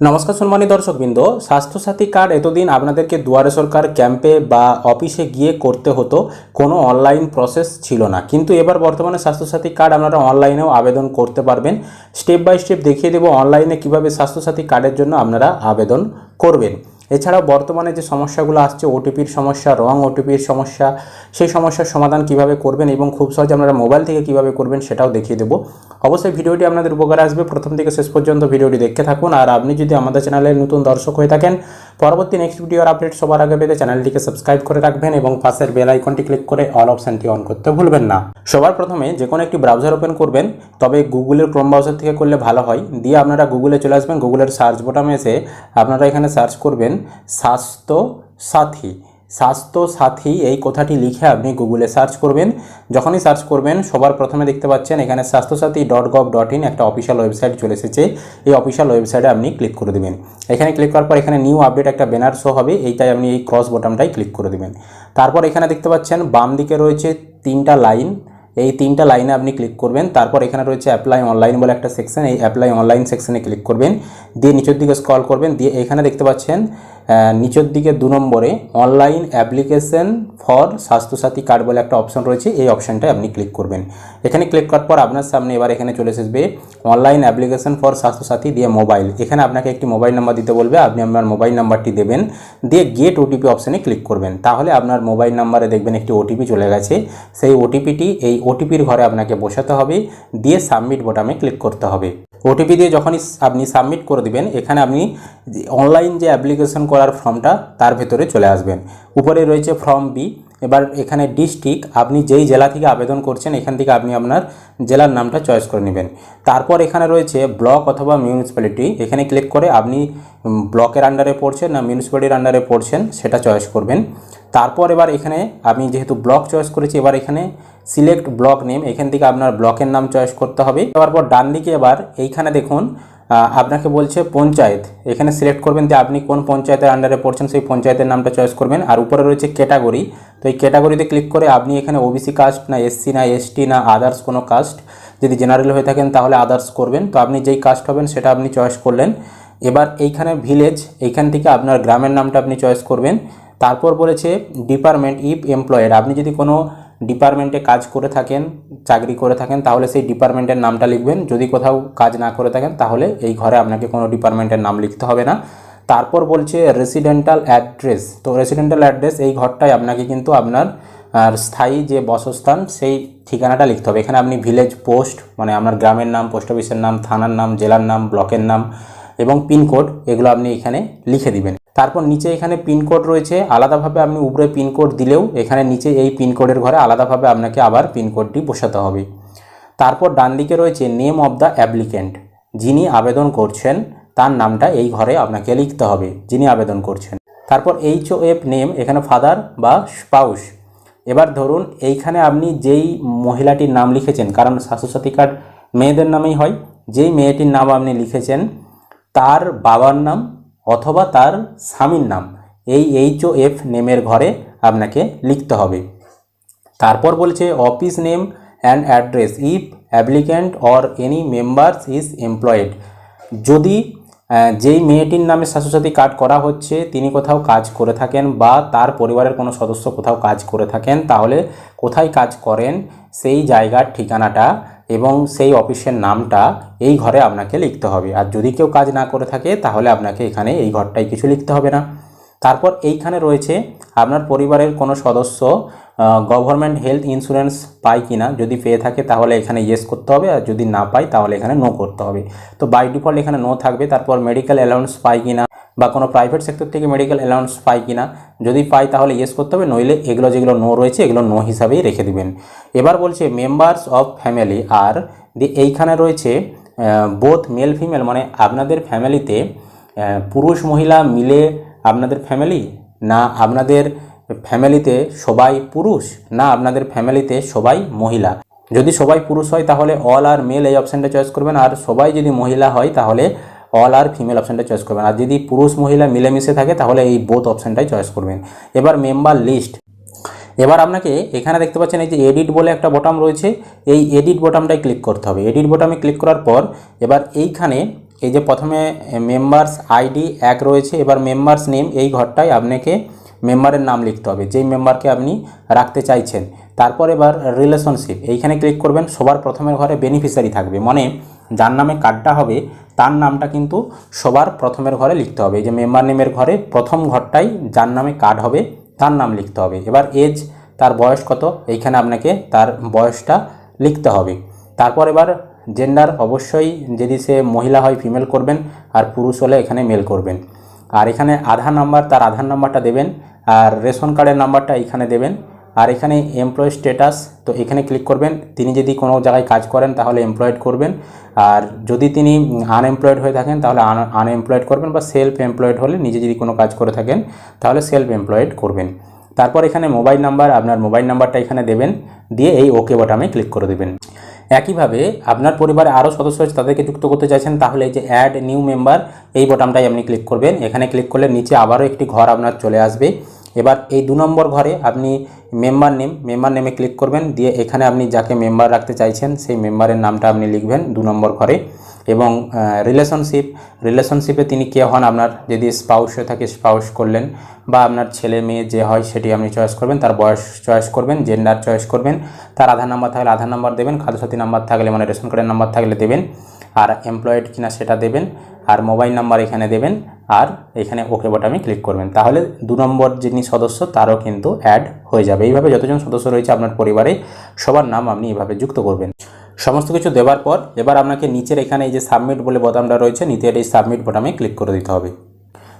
নমস্কার সম্মানী দর্শকবৃন্দ, স্বাস্থ্যসাথী কার্ড এতদিন আপনাদেরকে দুয়ারে সরকার ক্যাম্পে বা অফিসে গিয়ে করতে হতো, কোনো অনলাইন প্রসেস ছিল না। কিন্তু এবার বর্তমানে স্বাস্থ্যসাথী কার্ড আপনারা অনলাইনেও আবেদন করতে পারবেন। স্টেপ বাই স্টেপ দেখিয়ে দেবো অনলাইনে কীভাবে স্বাস্থ্যসাথী কার্ডের জন্য আপনারা আবেদন করবেন। এছাড়াও বর্তমানে যে সমস্যাগুলো আসছে ওটিপির সমস্যা, রং ওটিপির সমস্যা, সেই সমস্যার সমাধান কীভাবে করবেন এবং খুব সহজে আপনারা মোবাইল থেকে কীভাবে করবেন সেটাও দেখিয়ে দেবো। অবশ্যই ভিডিওটি আপনাদের উপকারে আসবে। প্রথম থেকে শেষ পর্যন্ত ভিডিওটি দেখতে থাকুন। আর আপনি যদি আমাদের চ্যানেলের নতুন দর্শক হয়ে থাকেন পরবর্তী নেক্সট ভিডিওর আপডেট সবার আগে পেতে চ্যানেলটিকে সাবস্ক্রাইব করে রাখবেন এবং পাশের বেল আইকনটি ক্লিক করে অল অপশানটি অন করতে ভুলবেন না। সবার প্রথমে যে কোনো একটি ব্রাউজার ওপেন করবেন, তবে গুগলের ক্রোম ব্রাউজার থেকে করলে ভালো হয়। দিয়ে আপনারা গুগলে চলে আসবেন গুগলের সার্চ বোটামে এসে আপনারা এখানে সার্চ করবেন স্বাস্থ্য সাথী। স্বাস্থ্য সাথী, এই কথাটি লিখে আপনি গুগলে সার্চ করবেন। যখনই সার্চ করবেন, সবার প্রথমে দেখতে পাচ্ছেন এখানে Swasthyasathi dot gov dot in একটা অফিসিয়াল ওয়েবসাইট চলে এসেছে। এই অফিসিয়াল ওয়েবসাইটে আপনি ক্লিক করে দেবেন। এখানে ক্লিক করার পর এখানে নিউ আপডেট একটা ব্যানার শো হবে, এইটাই আপনি এই ক্রস বোটামটাই ক্লিক করে দেবেন। তারপর এখানে দেখতে পাচ্ছেন বাম দিকে রয়েছে তিনটা লাইন। এই তিনটা লাইনে আপনি ক্লিক করবেন, তারপর এখানে রয়েছে অ্যাপ্লাই অনলাইন বলে একটা সেকশন এই অ্যাপ্লাই অনলাইন সেকশনে ক্লিক করবেন। দিয়ে নিচের দিকে স্ক্রল করবেন, দিয়ে এখানে দেখতে পাচ্ছেন নিচের দিকে দু নম্বরে online application for Swasthyasathi card বলে একটা অপশন রয়েছে। এই অপশনটায় আপনি ক্লিক করবেন। এখানে ক্লিক করার পর আপনার সামনে এবার এখানে চলে আসবে অনলাইন অ্যাপ্লিকেশন ফর স্বাস্থ্যসাথী দিয়ে মোবাইল এখানে আপনাকে একটি মোবাইল নাম্বার দিতে বলবে। আপনি আপনার মোবাইল নাম্বারটি দেবেন। দিয়ে গেট ওটিপি অপশানে ক্লিক করবেন। তাহলে আপনার মোবাইল নাম্বারে দেখবেন একটি ওটিপি চলে গেছে। সেই ওটিপিটি এই ওটিপির ঘরে আপনাকে বসাতে হবে। দিয়ে সাবমিট বোটামে ক্লিক করতে হবে। ওটিপি দিয়ে যখনই আপনি সাবমিট করে দিবেন, এখানে আপনি অনলাইন যে অ্যাপ্লিকেশন করার ফর্মটা তার ভেতরে চলে আসবেন। উপরে রয়েছে ফর্ম বি এবার এখানে ডিস্ট্রিক্ট আপনি যেই জেলা থেকে আবেদন করছেন, এখান থেকে আপনি আপনার জেলার নামটা চয়েস করে নেবেন। তারপর এখানে রয়েছে ব্লক অথবা মিউনিসিপ্যালিটি এখানে ক্লিক করে আপনি ব্লকের আন্ডারে পড়ছেন না মিউনিসিপ্যালিটির আন্ডারে পড়ছেন, সেটা চয়েস করবেন। তারপর এবার এখানে আমি যেহেতু ব্লক চয়েস করেছি, এবার এখানে সিলেক্ট ব্লক নেম এখান থেকে আপনার ব্লকের নাম চয়েস করতে হবে। তারপর ডান দিকে এবার এইখানে দেখুন আপনাকে বলছে পঞ্চায়েত। এখানে সিলেক্ট করবেন যে আপনি কোন পঞ্চায়েতের আন্ডারে পড়ছেন, সেই পঞ্চায়েতের নামটা চয়েস করবেন। আর উপরে রয়েছে ক্যাটাগরি তো এই ক্যাটাগরিতে ক্লিক করে আপনি এখানে ওবিসি কাস্ট না এসসি না এসটি না আদার্স কোনো কাস্ট যদি জেনারেল হয়ে থাকেন তাহলে আদার্স করবেন। তো আপনি যেই কাস্ট হবেন সেটা আপনি চয়েস করলেন। এবার এইখানে ভিলেজ এইখান থেকে আপনার গ্রামের নামটা আপনি চয়েস করবেন। তারপর বলেছে ডিপার্টমেন্ট ইফ এমপ্লয়েড আপনি যদি কোনো ডিপার্টমেন্টে কাজ করে থাকেন চাকরি করে থাকেন, তাহলে সেই ডিপার্টমেন্টের নামটা লিখবেন। যদি কোথাও কাজ না করে থাকেন, তাহলে এই ঘরে আপনাকে কোনো ডিপার্টমেন্টের নাম লিখতে হবে না। তারপর বলছে রেসিডেন্টাল অ্যাড্রেস তো রেসিডেন্টাল অ্যাড্রেস এই ঘরটায় আপনাকে কিন্তু আপনার, আর স্থায়ী যে বাসস্থান, সেই ঠিকানাটা লিখতে হবে। এখানে আপনি ভিলেজ পোস্ট মানে আপনার গ্রামের নাম পোস্ট অফিসের নাম, থানার নাম, জেলার নাম, ব্লকের নাম এবং পিনকোড, এগুলো আপনি এখানে লিখে দিবেন। তারপর নিচে এখানে পিনকোড রয়েছে। আলাদাভাবে আপনি উপরে পিনকোড দিলেও এখানে নিচে এই পিনকোডের ঘরে আলাদাভাবে আপনাকে আবার পিনকোডটি বসাতে হবে। তারপর ডান দিকে রয়েছে নেম অফ দ্য অ্যাপ্লিক্যান্ট যিনি আবেদন করছেন, তার নামটা এই ঘরে আপনাকে লিখতে হবে, যিনি আবেদন করছেন। তারপর এইচ ও এফ নেম এখানে ফাদার বা স্পাউস এবার ধরুন এইখানে আপনি যেই মহিলাটির নাম লিখেছেন, কারণ স্বাস্থ্যসাথী কার্ড মেয়েদের নামেই হয়, যেই মেয়েটির নাম আপনি লিখেছেন, তার বাবার নাম অথবা তার স্বামীর নাম। এই এইচ ও এফ নেমের ঘরে আপনাকে লিখতে হবে। তারপর বলছে office name and address if applicant or any members is employed যদি যেই মেয়েটির নামে স্বাস্থ্যসাথী কার্ড করা হচ্ছে, তিনি কোথাও কাজ করে থাকেন বা তার পরিবারের কোনো সদস্য কোথাও কাজ করে থাকেন, তাহলে কোথায় কাজ করেন, সেই জায়গার ঠিকানাটা এবং সেই অফিসের নামটা এই ঘরে আপনাকে লিখতে হবে। আর যদি কেউ কাজ না করে থাকে, তাহলে আপনাকে এখানে এই ঘরটায় কিছু লিখতে হবে না। তারপর এইখানে রয়েছে আপনার পরিবারের কোনো সদস্য গভর্নমেন্ট হেলথ ইন্স্যুরেন্স পায় কি না যদি পেয়ে থাকে তাহলে এখানে ইয়েস করতে হবে, আর যদি না পায় তাহলে এখানে নো করতে হবে। তো বাই ডিফল্ট এখানে নো থাকবে, তারপর মেডিকেল অ্যালাউন্স পায় কি না বা কোনো প্রাইভেট সেক্টর থেকে মেডিকেল অ্যালাউন্স পাই কিনা, যদি পাই তাহলে ইয়েস করতে হবে, নইলে এগুলো যেগুলো নো রয়েছে, এগুলো নো হিসাবেই রেখে দিবেন। এবার বলছে মেম্বার্স অফ ফ্যামিলি আর এইখানে রয়েছে বোথ মেল ফিমেল মানে আপনাদের ফ্যামিলিতে পুরুষ, মহিলা মিলে আপনাদের ফ্যামিলি না আপনাদের ফ্যামিলিতে সবাই পুরুষ, না আপনাদের ফ্যামিলিতে সবাই মহিলা। যদি সবাই পুরুষ হয়, তাহলে অল আর মেল এই অপশানটা চয়েস করবেন। আর সবাই যদি মহিলা হয়, তাহলে অল আর ফিমেল অপশানটা চয়েস করবেন। আর যদি পুরুষ মহিলা মিলেমিশে থাকে, তাহলে এই বোথ অপশানটাই চয়েস করবেন। এবার মেম্বার লিস্ট এবার আপনাকে এখানে দেখতে পাচ্ছেন, এই যে এডিট বলে একটা বটাম রয়েছে। এই এডিট বটামটায় ক্লিক করতে হবে। এডিট বটামে ক্লিক করার পর, এবার এইখানে এই যে প্রথমে মেম্বার্স আইডি এক রয়েছে, এবার মেম্বার্স নেম এই ঘরটায় আপনাকে মেম্বারের নাম লিখতে হবে। যেই মেম্বারকে আপনি রাখতে চাইছেন তারপর এবার রিলেশনশিপ এইখানে ক্লিক করবেন, সবার প্রথমের ঘরে বেনিফিশিয়ারি থাকবে। মানে যার নামে কার্ডটা হবে, তার নামটা কিন্তু সবার প্রথমের ঘরে লিখতে হবে। এই যে মেম্বার নেমের ঘরে প্রথম ঘরটাই যার নামে কার্ড হবে, তার নাম লিখতে হবে। এবার এজ তার বয়স কত, এইখানে আপনাকে তার বয়সটা লিখতে হবে। তারপর এবার জেন্ডার অবশ্যই যদি সে মহিলা হয় ফিমেল করবেন, আর পুরুষ হলে এখানে মেল করবেন। আর এখানে আধার নাম্বার তার আধার নাম্বারটা দেবেন, আর রেশন কার্ডের নাম্বারটা এখানে দেবেন। আর এখানে এমপ্লয় স্ট্যাটাস তো এখানে ক্লিক করবেন। তিনি যদি কোনো জায়গায় কাজ করেন, তাহলে এমপ্লয়েড করবেন। আর যদি তিনি আনএমপ্লয়েড হয়ে থাকেন, তাহলে আনএমপ্লয়েড করবেন বা সেলফ এমপ্লয়েড হলে নিজে যদি কোনো কাজ করে থাকেন, তাহলে সেলফ এমপ্লয়েড করবেন। তারপর এখানে মোবাইল নাম্বার আপনার মোবাইল নাম্বারটা এখানে দেবেন। দিয়ে এই ওকে বাটামে ক্লিক করে দেবেন। একইভাবে আপনার পরিবারে আরও সদস্য তাদেরকে যুক্ত করতে চাইছেন, তাহলে এই যে অ্যাড নিউ মেম্বার এই বটামটাই আপনি ক্লিক করবেন। এখানে ক্লিক করলে নিচে আবারও একটি ঘর আপনার চলে আসবে। এবার এই দু নম্বর ঘরে আপনি মেম্বার নেম মেম্বার নেমে ক্লিক করবেন, দিয়ে এখানে আপনি যাকে মেম্বার রাখতে চাইছেন, সেই মেম্বারের নামটা আপনি লিখবেন দু নম্বর ঘরে। এবং রিলেশনশিপ রিলেশনশিপে তিনি কে হন? আপনার যদি স্পাউস হয়ে থাকে স্পাউস করলেন, বা আপনার ছেলে মেয়ে যে হয়, সেটি আপনি চয়েস করবেন, তার বয়স চয়েস করবেন জেন্ডার চয়েস করবেন, তার আধার নাম্বার থাকলে আধার নাম্বার দেবেন, খাদ্যসাথী নাম্বার থাকলে মানে রেশন কার্ডের নাম্বার থাকলে দেবেন, আর এমপ্লয়েড কিনা সেটা দেবেন আর মোবাইল নাম্বার এখানে দেবেন আর এখানে ওকে বটামে ক্লিক করবেন। তাহলে দু নম্বর যিনি সদস্য, তারও কিন্তু অ্যাড হয়ে যাবে। এইভাবে যতজন সদস্য রয়েছে আপনার পরিবারে, সবার নাম আপনি এইভাবে যুক্ত করবেন। সমস্ত কিছু দেওয়ার পর এবার আপনাকে নিচের এখানে এই যে সাবমিট বলে বোতামটা রয়েছে, নিচের এই সাবমিট বোতামে ক্লিক করে দিতে হবে।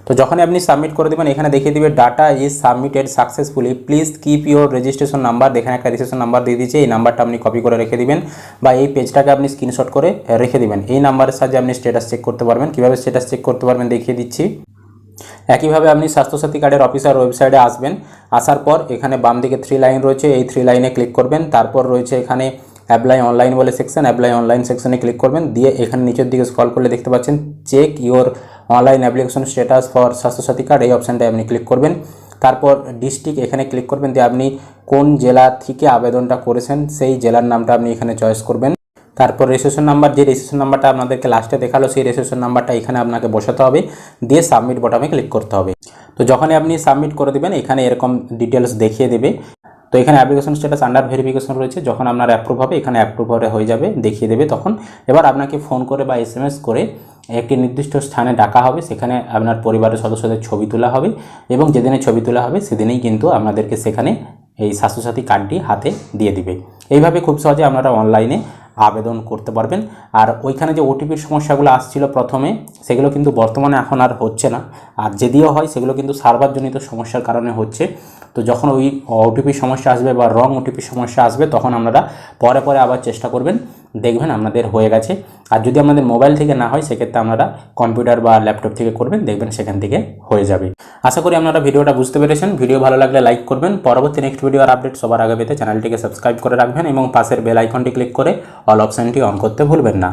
তো যখনই আপনি সাবমিট করে দেবেন, এখানে দেখিয়ে দিবে data is submitted successfully please keep your registration number এখানে একটা রেজিস্ট্রেশন নাম্বার দিয়ে দিয়েছে, এই নাম্বারটা আপনি কপি করে রেখে দিবেন বা এই পেজটাকে আপনি স্ক্রিনশট করে রেখে দিবেন। এই নাম্বারের সাহায্যে আপনি স্ট্যাটাস চেক করতে পারবেন। কীভাবে স্ট্যাটাস চেক করতে পারবেন দেখিয়ে দিচ্ছি। একইভাবে আপনি স্বাস্থ্যসাথী কার্ডের অফিসার ওয়েবসাইটে আসবেন। আসার পর এখানে বাম দিকে থ্রি লাইন রয়েছে, এই থ্রি লাইনে ক্লিক করবেন। তারপর রয়েছে এখানে অ্যাপ্লাই অনলাইন বলে সেকশন অ্যাপ্লাই অনলাইন সেকশনে ক্লিক করবেন। দিয়ে এখানে নিচের দিকে স্কল করলে দেখতে পাচ্ছেন check your online application status for Swasthyasathi card এই অপশানটায় আপনি ক্লিক করবেন। তারপর ডিস্ট্রিক্ট এখানে ক্লিক করবেন দিয়ে আপনি কোন জেলা থেকে আবেদনটা করেছেন, সেই জেলার নামটা আপনি এখানে চয়েস করবেন। তারপর রেজিস্ট্রেশন নাম্বার যে রেজিস্ট্রেশন নাম্বারটা আপনাদেরকে লাস্টে দেখাল, সেই রেজিস্ট্রেশন নাম্বারটা এখানে আপনাকে বসাতে হবে। দিয়ে সাবমিট বটামে ক্লিক করতে হবে। তো যখনই আপনি সাবমিট করে দেবেন, এখানে এরকম ডিটেলস দেখিয়ে দেবে। তো এখানে অ্যাপ্লিকেশন স্ট্যাটাস আন্ডার ভেরিফিকেশন রয়েছে। যখন আপনার অ্যাপ্রুভ হবে, এখানে অ্যাপ্রুভ হয়ে যাবে, দেখিয়ে দেবে তখন। এবার আপনাকে ফোন করে বা এস করে একটি নির্দিষ্ট স্থানে ডাকা হবে, সেখানে আপনার পরিবারের সদস্যদের ছবি তোলা হবে এবং যেদিনে ছবি তোলা হবে, সেদিনেই কিন্তু আপনাদেরকে সেখানে এই স্বাস্থ্যসাথী কার্ডটি হাতে দিয়ে দিবে। এইভাবে খুব সহজে আপনারা অনলাইনে আবেদন করতে পারবেন। আর ওইখানে যে ওটিপির সমস্যাগুলো আসছিল প্রথমে, সেগুলো কিন্তু বর্তমানে এখন আর হচ্ছে না। আর যদিও হয়, সেগুলো কিন্তু সার্ভারজনিত সমস্যার কারণে হচ্ছে। তো যখন ওই ওটিপি সমস্যা আসবে বা রং ওটিপি সমস্যা আসবে, তখন আপনারা পরে পরে আবার চেষ্টা করবেন। দেখবেন আপনাদের হয়ে গেছে। আর যদি আমাদের মোবাইল থেকে না হয়, সেক্ষেত্রে আপনারা কম্পিউটার বা ল্যাপটপ থেকে করবেন, দেখবেন সেখান থেকে হয়ে যাবে। আশা করি আপনারা ভিডিওটা বুঝতে পেরেছেন। ভিডিও ভালো লাগলে লাইক করবেন। পরবর্তী নেক্সট ভিডিও আর আপডেট সবার আগে পেতে চ্যানেলটিকে সাবস্ক্রাইব করে রাখবেন এবং পাশের বেল আইকনটি ক্লিক করে অল অপশানটি অন করতে ভুলবেন না।